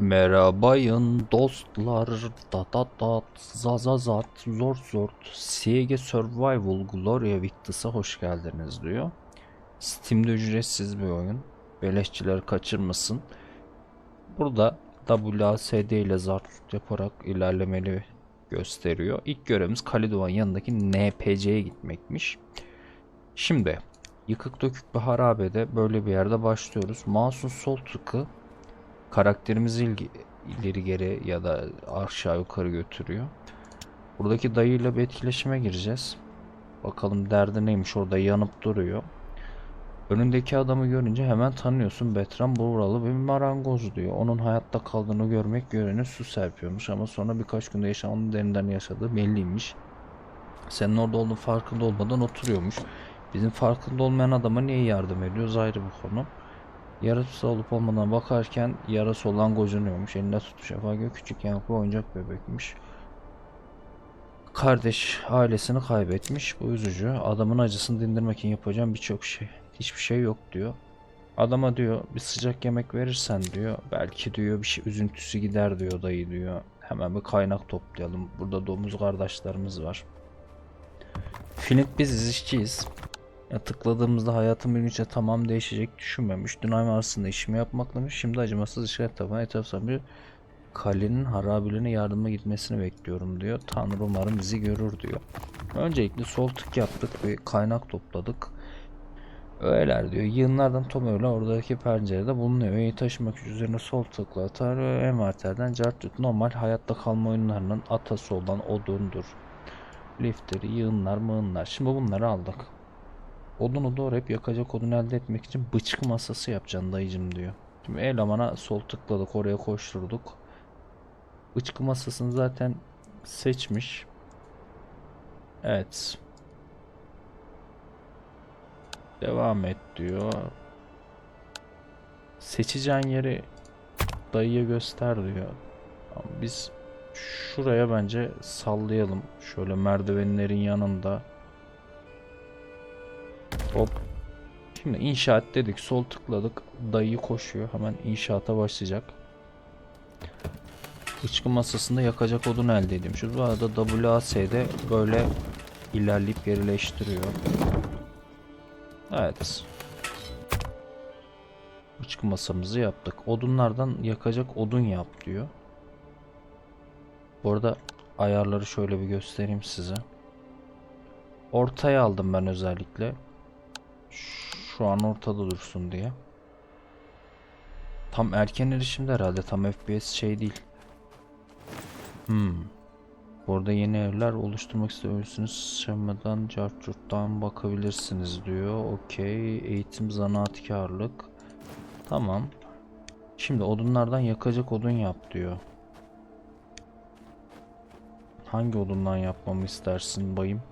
Merhabayın dostlar da da da zazazat zor zor CG Survival Gloria Victus'a hoş geldiniz diyor. Steam'de ücretsiz bir oyun. Beleşçiler kaçırmasın. Burada WASD ile zart yaparak ilerlemeli gösteriyor. İlk görevimiz Kalidovan yanındaki NPC'ye gitmekmiş. Şimdi yıkık dökük bir harabede böyle bir yerde başlıyoruz. Mouse'un sol tıkı karakterimizi ilgi, ileri geri ya da aşağı yukarı götürüyor. Buradaki dayıyla bir etkileşime gireceğiz. Bakalım derdi neymiş orada yanıp duruyor. Önündeki adamı görünce hemen tanıyorsun. Betran buralı bir marangoz diyor. Onun hayatta kaldığını görmek görene su serpiyormuş ama sonra birkaç günde yaşamını derinden yaşadığı belliymiş. Senin orada olduğun farkında olmadan oturuyormuş. Bizim farkında olmayan adama niye yardım ediyoruz ayrı bir konu. Yarası olup olmadan bakarken yarası olan gocunuyormuş. Elinde tutmuş Efagö küçük yankı oyuncak bebekmiş. Kardeş ailesini kaybetmiş. Bu üzücü. Adamın acısını dindirmek için yapacağım birçok şey. Hiçbir şey yok diyor. Adama diyor bir sıcak yemek verirsen diyor. Belki diyor bir şey üzüntüsü gider diyor dayı diyor. Hemen bir kaynak toplayalım. Burada domuz kardeşlerimiz var. Flint biz işçiyiz. Ya tıkladığımızda hayatım bir günce tamam değişecek düşünmemiş. Dün ayım arasında işimi yapmaklamış. Şimdi acımasız işaret taban etrafından bir kalenin harabelerine yardıma gitmesini bekliyorum diyor. Tanrı umarım bizi görür diyor. Öncelikle sol tık yaptık ve kaynak topladık. Öyleler diyor. Yığınlardan Tom öyle oradaki pencerede bulunuyor. Öğeyi taşımak için üzerine sol tıkla atar ve envanterden cartut normal hayatta kalma oyunlarının atası olan odundur. Lifteri, yığınlar, mığınlar. Şimdi bunları aldık. Odunu doğrayıp yakacak odun elde etmek için bıçkı masası yapacaksın dayıcım diyor. Şimdi elemana sol tıkladık oraya koşturduk. Bıçkı masasını zaten seçmiş. Evet. Devam et diyor. Seçeceğin yeri dayıya göster diyor. Biz şuraya bence sallayalım. Şöyle merdivenlerin yanında. Hop. Şimdi inşaat dedik. Sol tıkladık. Dayı koşuyor. Hemen inşaata başlayacak. Bıçkı masasında yakacak odun elde. Şu bu arada WAS'de böyle ilerleyip gerileştiriyor. Evet. Bıçkı masamızı yaptık. Odunlardan yakacak odun yap diyor. Bu arada ayarları şöyle bir göstereyim size. Ortaya aldım ben özellikle. Şu an ortada dursun diye. Tam erken erişimde herhalde. Tam FPS şey değil. Hmm. Burada yeni evler oluşturmak istiyorsanız şemadan cartçurttan bakabilirsiniz diyor. Okey. Eğitim zanaatkarlık. Tamam. Şimdi odunlardan yakacak odun yap diyor. Hangi odundan yapmamı istersin bayım?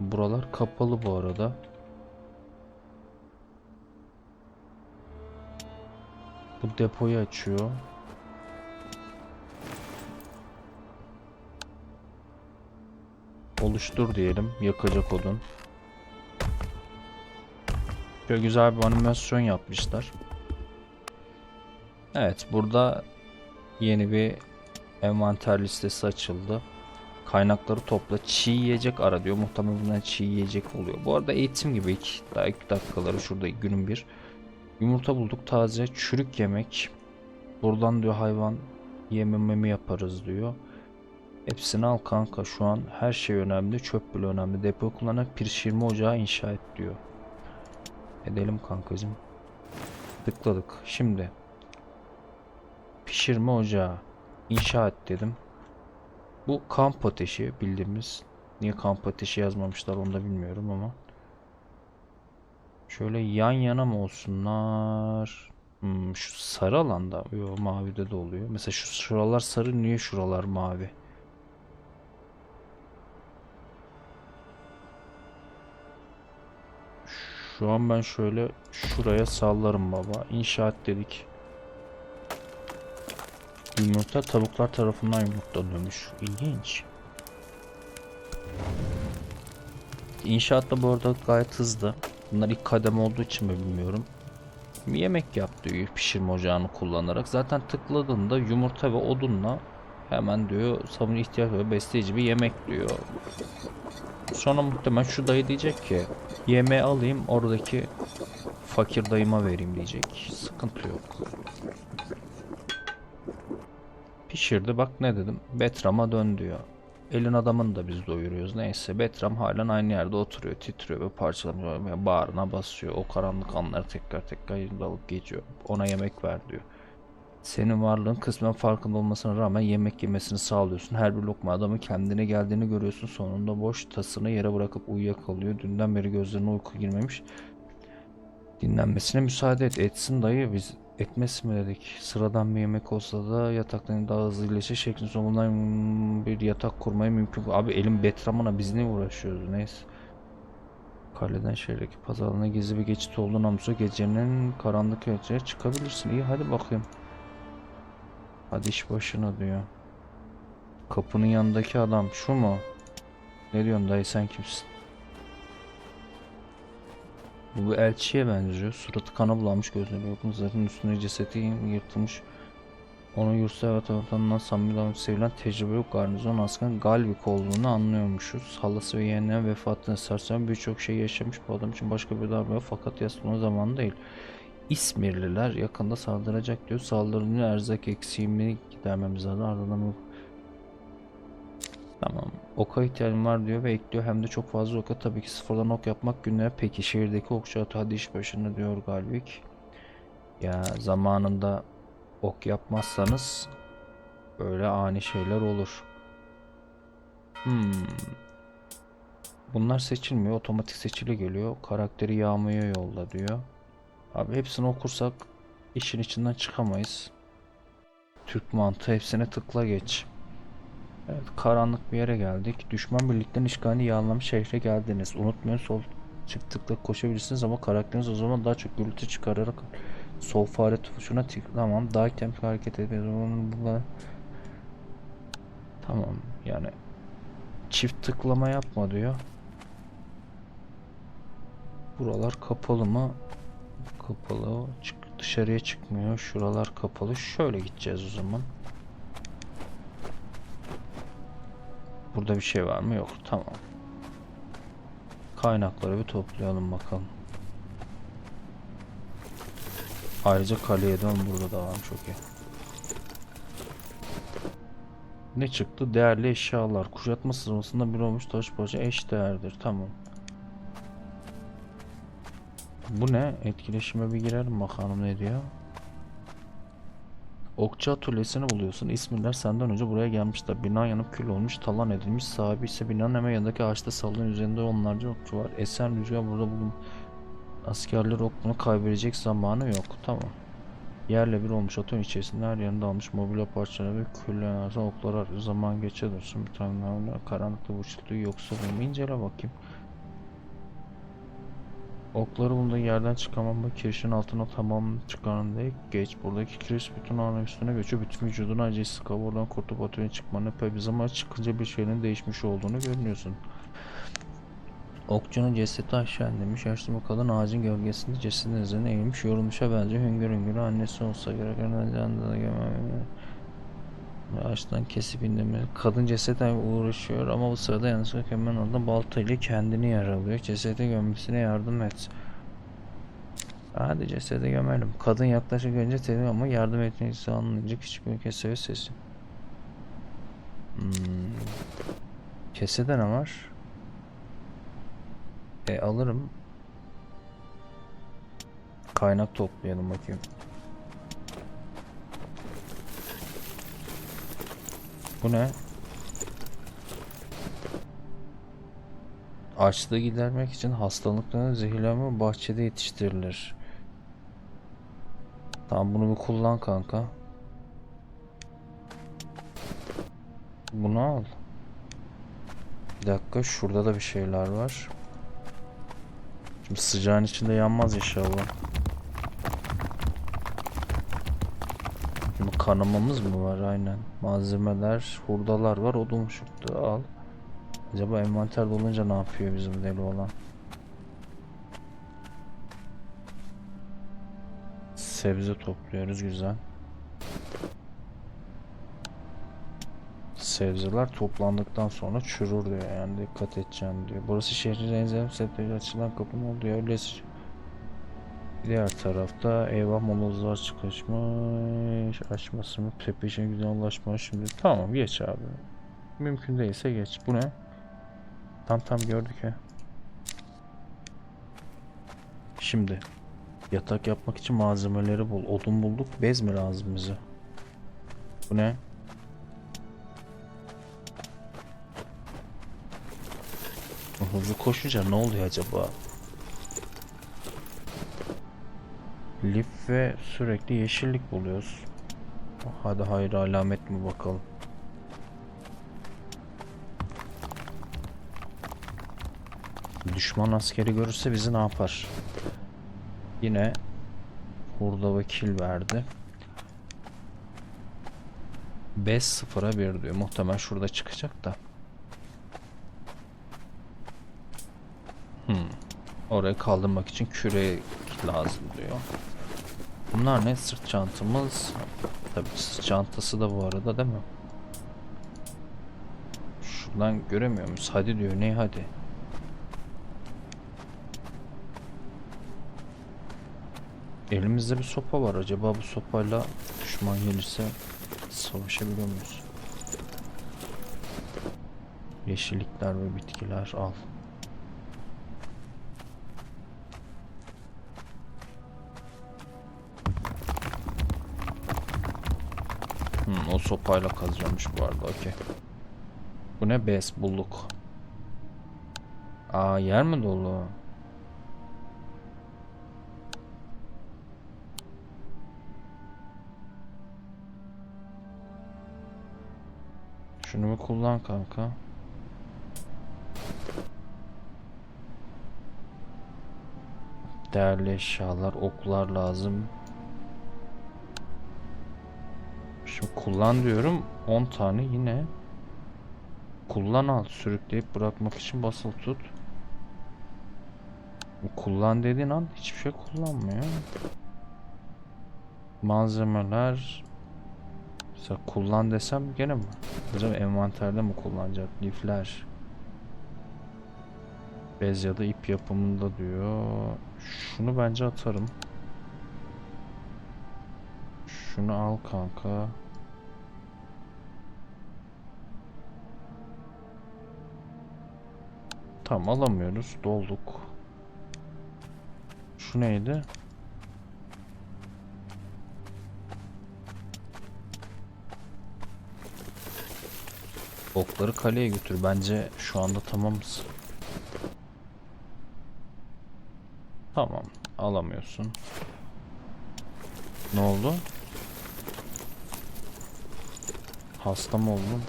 Buralar kapalı bu arada. Bu depoyu açıyor. Oluştur diyelim. Yakacak odun. Şöyle güzel bir animasyon yapmışlar. Evet burada yeni bir envanter listesi açıldı. Kaynakları topla. Çiğ yiyecek ara diyor. Muhtemelen bundan çiğ yiyecek oluyor. Bu arada eğitim gibi iki, daha iki dakikaları şurada günün bir. Yumurta bulduk taze. Çürük yemek. Buradan diyor hayvan yemememi yaparız diyor. Hepsini al kanka şu an her şey önemli. Çöp bile önemli. Depo kullanarak pişirme ocağı inşa et diyor. Edelim kankacım. Tıkladık. Şimdi pişirme ocağı inşa et dedim. Bu kamp ateşi bildiğimiz. Niye kamp ateşi yazmamışlar onu da bilmiyorum ama. Şöyle yan yana mı olsunlar? Hmm, şu sarı alanda. Yo mavide de oluyor. Mesela şu şuralar sarı niye şuralar mavi? Şu an ben şöyle şuraya sallarım baba. İnşaat dedik. Yumurta tavuklar tarafından yumurtlanıyormuş. İlginç. İnşaat da bu arada gayet hızlı. Bunlar ilk kademe olduğu için mi bilmiyorum. yemek yap diyor pişirme ocağını kullanarak. Zaten tıkladığında yumurta ve odunla hemen diyor sabun ihtiyaç ve besleyici bir yemek diyor. Sonra muhtemelen şu dayı diyecek ki yemeği alayım oradaki fakir dayıma vereyim diyecek. Sıkıntı yok. Pişirdi bak ne dedim. Betram'a dön diyor. Elin adamını da biz doyuruyoruz. Neyse Betram halen aynı yerde oturuyor. Titriyor ve parçalanıyor. Bağrına basıyor. O karanlık anları tekrar tekrar dalıp geçiyor. Ona yemek ver diyor. Senin varlığın kısmen farkında olmasına rağmen yemek yemesini sağlıyorsun. Her bir lokma adamın kendine geldiğini görüyorsun. Sonunda boş tasını yere bırakıp uyuyakalıyor. Dünden beri gözlerine uyku girmemiş. Dinlenmesine müsaade et. Etsin dayı biz etmesin mi dedik. Sıradan bir yemek olsa da yatakların daha hızlı iyileşir şeklinde sonundan bir yatak kurmayı mümkün. Abi elim betramına biz ne uğraşıyoruz neyse. Kaleden şehirdeki pazarlığına gizli bir geçit olduğunu anımsıyor. Gecenin karanlık geceye çıkabilirsin. İyi hadi bakayım. Hadi iş başına diyor. Kapının yanındaki adam şu mu? Ne diyorsun dayı sen kimsin? Bu bir elçiye benziyor. Suratı kana bulanmış gözleri yok. Zaten üstüne cesedi yırtılmış. Onun yurtsever tarafından samimi davranışı sevilen tecrübeli garnizon asker Galvik olduğunu anlıyormuşuz. Halası ve yeğenlerinin vefatını sersen birçok şey yaşamış bu adam için başka bir darbe yok. Fakat yaslanma zamanı değil. İsmirliler yakında saldıracak diyor. Saldırının erzak eksiğini gidermemiz lazım. Ardından bu Tamam. Oka ihtiyacım var diyor ve ekliyor. Hem de çok fazla oka. Tabii ki sıfırdan ok yapmak günlere. Peki şehirdeki okçu atı hadi iş başında diyor Galvik. Ya zamanında ok yapmazsanız böyle ani şeyler olur. Hmm. Bunlar seçilmiyor. Otomatik seçili geliyor. Karakteri yağmaya yolla diyor. Abi hepsini okursak işin içinden çıkamayız. Türk mantığı hepsine tıkla geç. Evet, karanlık bir yere geldik. Düşman birliklerin işgalini yağlamış şehre geldiniz. Unutmayın sol çıktıkla koşabilirsiniz ama karakteriniz o zaman daha çok gürültü çıkararak sol fare tuşuna tık. Tamam. Daha tempo hareket ediyoruz. Tamam. Yani çift tıklama yapma diyor. Buralar kapalı mı? Kapalı. Çık dışarıya çıkmıyor. Şuralar kapalı. Şöyle gideceğiz o zaman. Burada bir şey var mı? Yok. Tamam. Kaynakları bir toplayalım bakalım. Ayrıca kaleye dön burada da var. Çok iyi. Ne çıktı? Değerli eşyalar. Kuşatma sırasında bir olmuş taş parça eş değerdir. Tamam. Bu ne? Etkileşime bir girelim bakalım ne diyor. Okçu atölyesini buluyorsun. İsmirler senden önce buraya gelmişler. Bina yanıp kül olmuş, talan edilmiş. Sahibi ise binanın hemen yanındaki ağaçta sallanan üzerinde onlarca okçu var. Esen rüzgar burada bulun. Askerler okunu kaybedecek zamanı yok. Tamam. Yerle bir olmuş atölye içerisinde her yerinde almış mobilya parçaları ve küller arasında oklar arıyor. Zaman geçe dursun. Bir tane karanlıkta bu yoksa bunu incele bakayım. Okları bunda yerden çıkamam ve kirişin altına tamam çıkarın diye geç. Buradaki kiriş bütün ana üstüne göçüyor. Bütün vücudun acısı sıkı. Buradan kurtup atölye çıkmanı epey bir zaman çıkınca bir şeylerin değişmiş olduğunu görünüyorsun. Okçunun cesedi aşağı indirmiş. Yaşlı bir kadın ağacın gölgesinde cesedin üzerine eğilmiş. Yorulmuşa benziyor. Hüngür hüngür annesi olsa gerek. Ağaçtan kesip indirmeli. Kadın cesetle uğraşıyor ama bu sırada yanlışlıkla hemen orada baltayla kendini yaralıyor. Cesede gömmesine yardım et. Hadi cesede gömelim. Kadın yaklaşık önce dedi ama yardım etmeyisi anlayınca küçük bir keseye sesi. Hmm. Kesede ne var? E alırım. Kaynak toplayalım bakayım. Bu ne? Açlığı gidermek için hastalıkların zehirlenme bahçede yetiştirilir. Tamam bunu bir kullan kanka. Bunu al. Bir dakika şurada da bir şeyler var. Şimdi sıcağın içinde yanmaz inşallah. Kanamamız mı var aynen. Malzemeler, hurdalar var. Odun çıktı al. Acaba envanter dolunca ne yapıyor bizim deli olan? Sebze topluyoruz güzel. Sebzeler toplandıktan sonra çürür diyor yani dikkat edeceğim diyor. Burası şehrin en zengin sebzeleri açılan kapının olduğu yer. Öyleyse Diğer tarafta eyvah molozlar çıkışmış. Açması mı? Pepeşine güzel ulaşma şimdi. Tamam geç abi. Mümkün değilse geç. Bu ne? Tam tam gördük ya. Şimdi yatak yapmak için malzemeleri bul. Odun bulduk. Bez mi lazım bize? Bu ne? Hızlı koşunca ne oluyor acaba? Lif ve sürekli yeşillik buluyoruz. Hadi hayır alamet mi bakalım. Düşman askeri görürse bizi ne yapar? Yine hurda ve kil verdi. 5 sıfıra 1 diyor. Muhtemelen şurada çıkacak da. Hmm. Orayı kaldırmak için kürek lazım diyor. Bunlar ne? Sırt çantamız. Tabii sırt çantası da bu arada değil mi? Şuradan göremiyor muyuz? Hadi diyor. Ne hadi? Elimizde bir sopa var. Acaba bu sopayla düşman gelirse savaşabiliyor muyuz? Yeşillikler ve bitkiler al. Sopayla kazacakmış bu arada. Okey. Bu ne? Bez bulduk. Aa yer mi dolu? Şunu bir kullan kanka. Değerli eşyalar, oklar lazım. Kullan diyorum 10 tane yine. Kullan al sürükleyip bırakmak için basılı tut. Kullan dediğin an hiçbir şey kullanmıyor. Malzemeler Mesela kullan desem gene mi? Acaba envanterde mi kullanacak? Lifler. Bez ya da ip yapımında diyor. Şunu bence atarım. Şunu al kanka. Tamam alamıyoruz. Dolduk. Şu neydi? Okları kaleye götür. Bence şu anda tamamız. Tamam. Alamıyorsun. Ne oldu? Hasta mı oldun?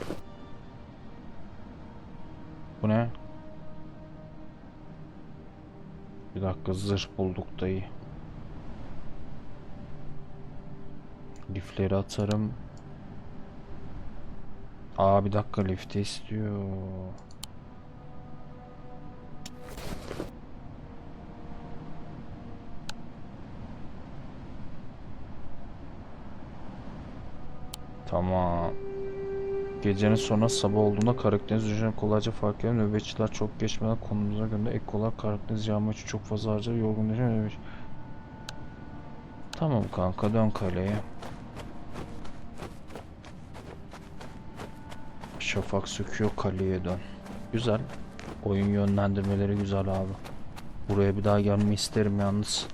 Bu ne? Bir dakika zırh bulduk dayı. Lifleri atarım. Aa bir dakika lifte istiyor. Gecenin sonra sabah olduğunda Karadeniz üzerine kolayca fark eden nöbetçiler çok geçmeden konumuza göre ek olarak Karadeniz yağma için çok fazla harcar yorgunlaşan nöbetçi. Tamam kanka dön kaleye. Şafak söküyor kaleye dön. Güzel. Oyun yönlendirmeleri güzel abi. Buraya bir daha gelmeyi isterim yalnız.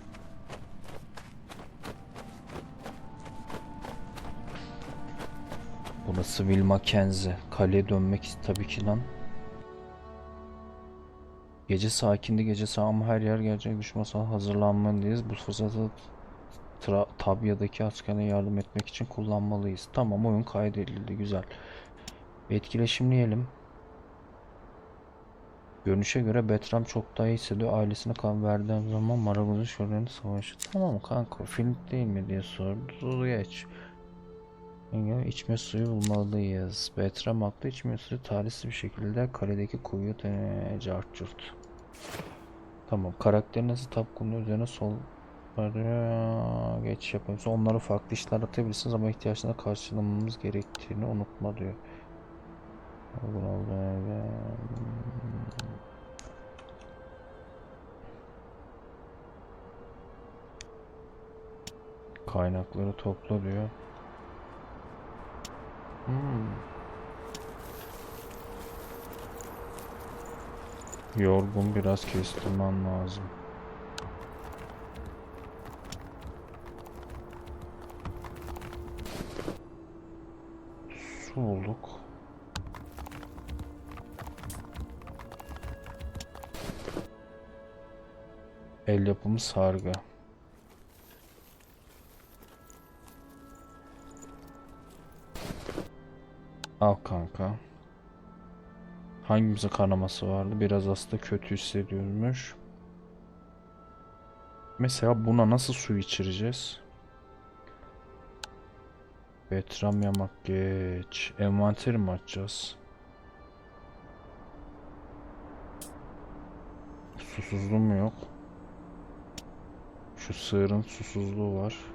Burası Will Mackenzie. Kaleye dönmek tabii ki lan. Gece sakindi gece sağ ama her yer gerçek düşman sana hazırlanmalıyız. Bu fırsatı Tra- Tabya'daki askerine yardım etmek için kullanmalıyız. Tamam oyun kaydedildi güzel. Etkileşimleyelim. Görünüşe göre Betram çok daha iyi hissediyor. Ailesine kan verdiğim zaman Maragoz'un şöleni savaşı. Tamam kanka film değil mi diye sordu. Geç. Yani içme suyu bulmalıyız. Betram haklı içme suyu talihsiz bir şekilde kaledeki kuyuya cart curt. Tamam karakterinizi tap konu üzerine sol geç yapıyoruz. Onları farklı işler atabilirsiniz ama ihtiyaçlarına karşılamamız gerektiğini unutma diyor. Olduğu yerde- Kaynakları topla diyor. Hmm. Yorgun biraz kestirmen lazım. Su bulduk. El yapımı sargı. Al kanka. Hangimize kanaması vardı? Biraz aslında kötü hissediyormuş. Mesela buna nasıl su içireceğiz? Betram yamak geç. Envanteri mi açacağız? Susuzluğu mu yok? Şu sığırın susuzluğu var.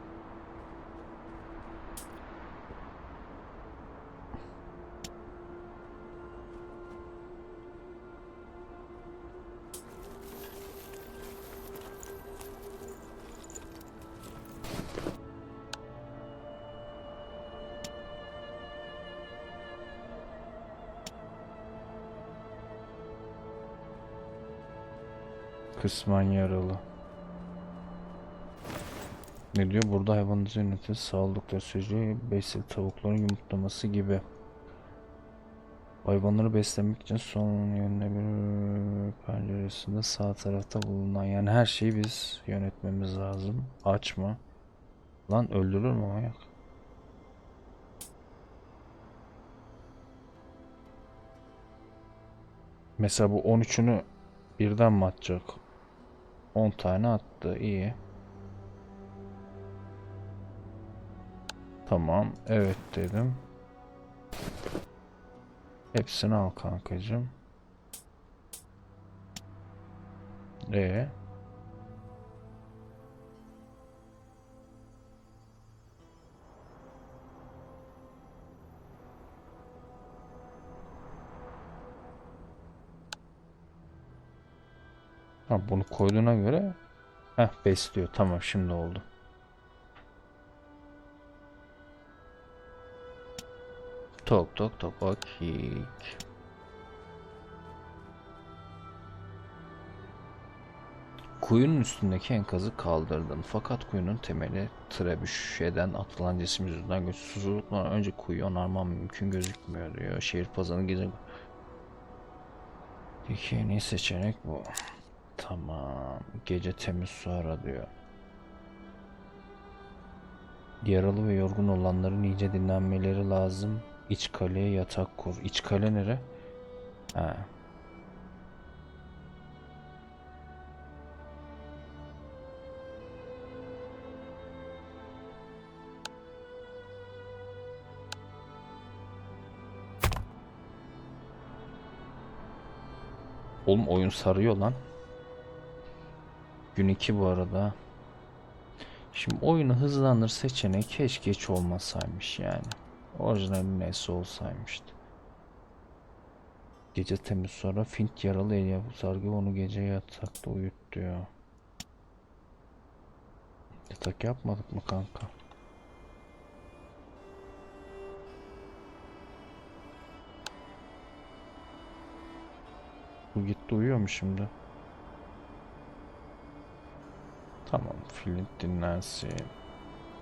Kısmen yaralı. Ne diyor? Burada hayvanınızın yönetimi sağlıklı sürece besli tavukların yumurtlaması gibi. Hayvanları beslemek için son yönde bir penceresinde sağ tarafta bulunan yani her şeyi biz yönetmemiz lazım. Aç mı? Lan öldürür mü manyak? Mesela bu 13'ünü birden mi atacak? 10 tane attı. iyi. Tamam. Evet dedim. Hepsini al kankacığım. E Ha bunu koyduğuna göre Heh besliyor. Tamam şimdi oldu. Tok tok tok okey. Kuyunun üstündeki enkazı kaldırdın. Fakat kuyunun temeli trebüşeden atılan cisim yüzünden güçsüzlükten önce kuyu onarmam mümkün gözükmüyor diyor. Şehir pazarını gece... En iyi seçenek bu. Tamam. Gece temiz su ara diyor. Yaralı ve yorgun olanların iyice dinlenmeleri lazım. İç kaleye yatak kur. İç kale nere? Ha. Oğlum oyun sarıyor lan. Gün 2 bu arada. Şimdi oyunu hızlandır seçeneği keşke hiç olmasaymış yani. Orijinali neyse olsaymıştı. Gece temiz sonra Fint yaralı el yapı sargı onu gece yatakta uyut diyor. Yatak yapmadık mı kanka? Bu gitti uyuyor mu şimdi? Tamam Flint dinlensin.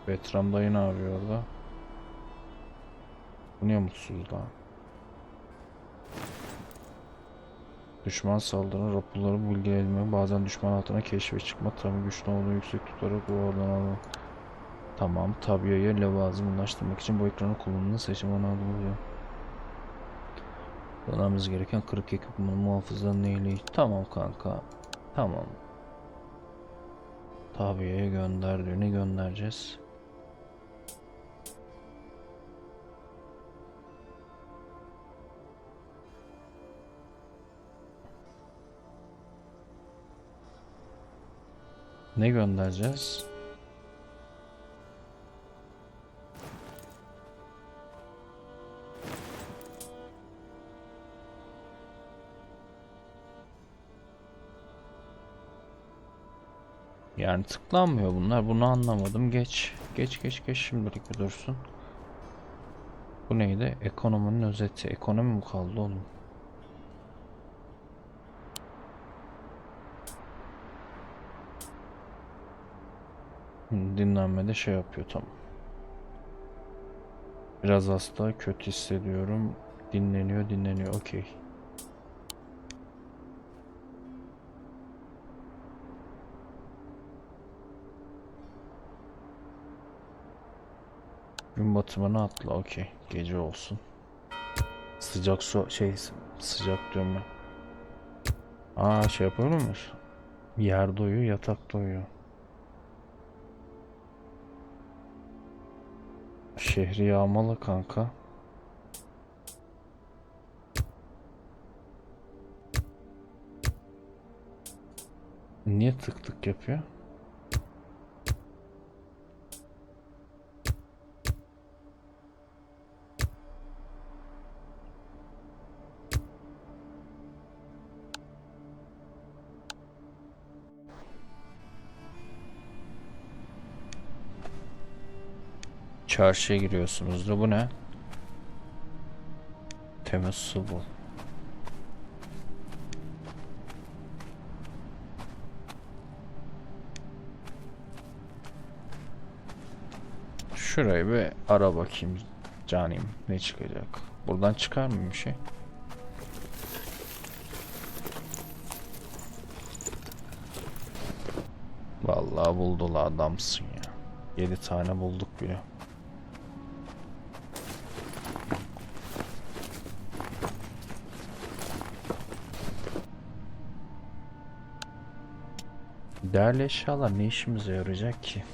Betram dayı ne yapıyor orada? Bu niye mutsuz lan? Düşman saldırı raporları bilgilendirme bazen düşman altına keşfe çıkma tabi güçlü olduğunu yüksek tutarak oradan alın. Tamam tabiye levazım ulaştırmak için bu ekranı kullanımını seçim ona alıyor. Kullanmamız gereken kırık ekipmanı muhafızların neyle? Tamam kanka. Tamam. Tabiyeye gönder diyor. Ne göndereceğiz? Ne göndereceğiz? Yani tıklanmıyor bunlar. Bunu anlamadım. Geç. Geç geç geç şimdilik bir dursun. Bu neydi? Ekonominin özeti. Ekonomi mi kaldı oğlum? Dinlenmede şey yapıyor tamam. Biraz hasta, kötü hissediyorum. Dinleniyor, dinleniyor. Okey. Gün batımına atla. Okey. Gece olsun. Sıcak su şey sıcak ben. Aa şey yapıyor muyuz? Yerde uyuyor, yatakta uyuyor. Şehri yağmalı kanka. Niye tık tık yapıyor? Çarşıya giriyorsunuzdur. Bu ne? Temiz su bul. Şurayı bir ara bakayım canim ne çıkacak. Buradan çıkar mı bir şey? Vallahi buldu la adamsın ya. 7 tane bulduk bile. Değerli eşyalar ne işimize yarayacak ki?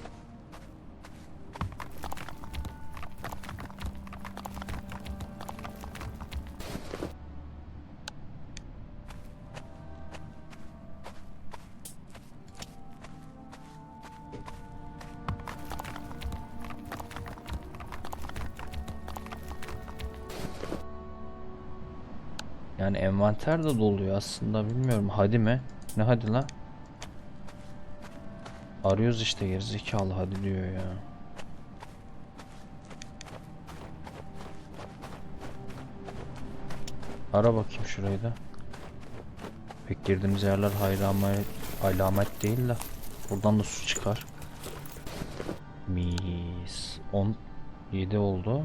Yani envanter de doluyor aslında bilmiyorum hadi mi? Ne hadi lan? Arıyoruz işte gerizekalı hadi diyor ya. Ara bakayım şurayı da. Pek girdiğimiz yerler hayramet, alamet değil de. Buradan da su çıkar. Mis. 17 oldu.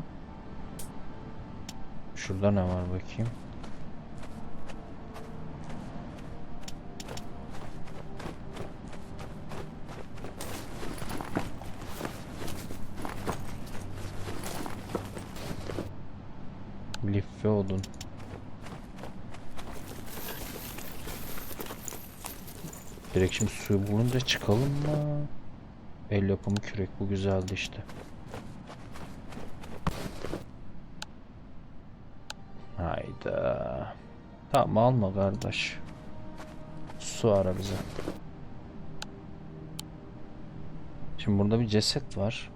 Şurada ne var bakayım. Lif ve odun. Direkt şimdi suyu bulunca çıkalım mı? El yapımı kürek bu güzeldi işte. Hayda. Tamam alma kardeş. Su ara bize. Şimdi burada bir ceset var.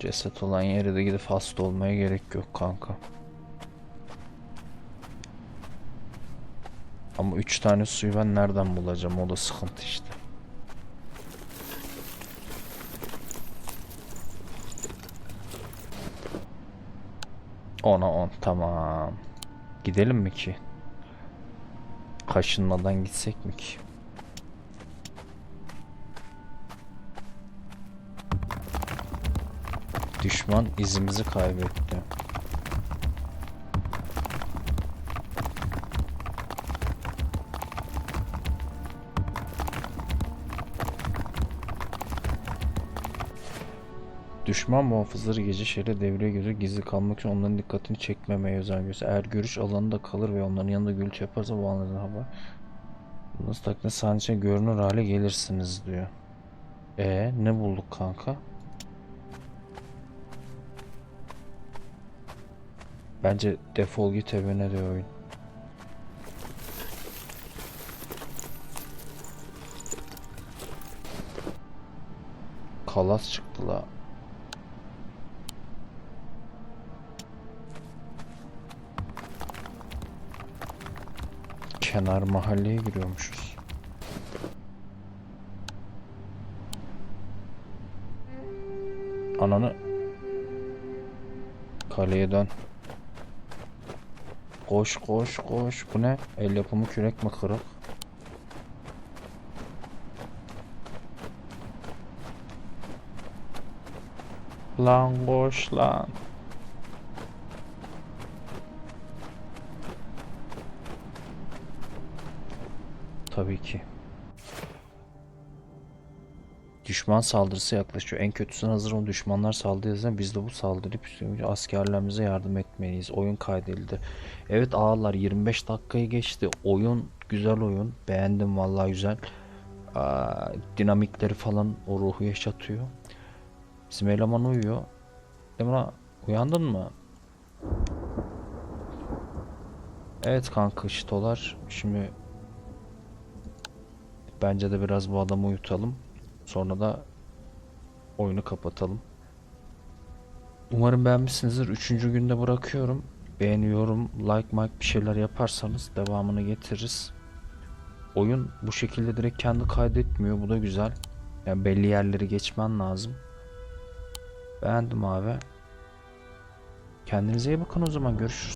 Ceset olan yere de gidip hasta olmaya gerek yok kanka. Ama 3 tane suyu ben nereden bulacağım o da sıkıntı işte. Ona on tamam. Gidelim mi ki? Kaşınmadan gitsek mi ki? Düşman izimizi kaybetti. Düşman muhafızları gece şehre devreye göre gizli kalmak için onların dikkatini çekmemeye özen gösterir. Eğer görüş alanında kalır ve onların yanında gürültü yaparsa bu anlardan haber. Nasıl takdirde sadece görünür hale gelirsiniz diyor. E ne bulduk kanka? Bence defol git evine de oyun. Kalas çıktı la. Kenar mahalleye giriyormuşuz. Ananı Kaleye dön. Koş koş koş. Bu ne? El yapımı kürek mi kırık? Lan koş lan. Düşman saldırısı yaklaşıyor. En kötüsüne hazır olun. Düşmanlar saldırırsa biz de bu saldırıp üstümüze askerlerimize yardım etmeliyiz. Oyun kaydedildi. Evet ağalar 25 dakikayı geçti. Oyun güzel oyun. Beğendim vallahi güzel. Aa, dinamikleri falan o ruhu yaşatıyor. Bizim eleman uyuyor. Emrah uyandın mı? Evet kanka şitolar. Şimdi bence de biraz bu adamı uyutalım. Sonra da oyunu kapatalım. Umarım beğenmişsinizdir. Üçüncü günde bırakıyorum. Beğeniyorum, like, like bir şeyler yaparsanız devamını getiririz. Oyun bu şekilde direkt kendi kaydetmiyor. Bu da güzel. Yani belli yerleri geçmen lazım. Beğendim abi. Kendinize iyi bakın o zaman. Görüşürüz.